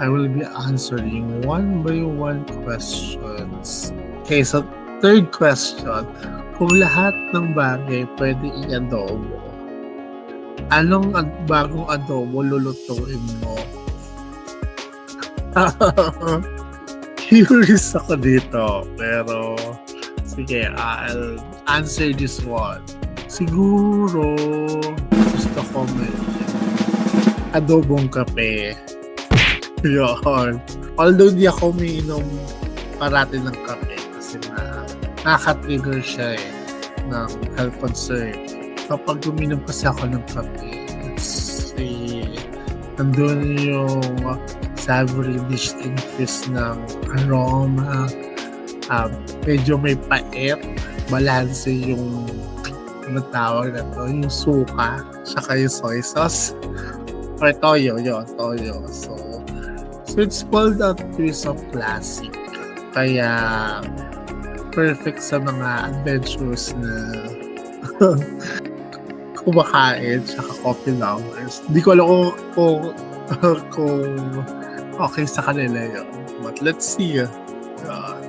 I will be answering one by one questions. Okay, so third question. Kung lahat ng bagay pwede i-adobo, anong bagong adobo lulutuin mo? Curious ako dito, pero sige, I'll answer this one. Siguro, gusto ko may adobong kape. Yun. Although di ako umiinom parati ng kape kasi na nakaka-trigger siya eh ng health concern. Kapag uminom kasi ako ng kape, it's eh, nandun yung savory distinct ng aroma. Um, medyo may pait, balanse yung ano tawag na to, yung suka, saka yung soy sauce. Or toyo, yun, toyo. So, so it's called a twist of classic. Kaya, perfect sa mga adventures na kumakain tsaka coffee lovers. Hindi ko alam kung, kung, kung okay sa kanila yun. But let's see. Uh,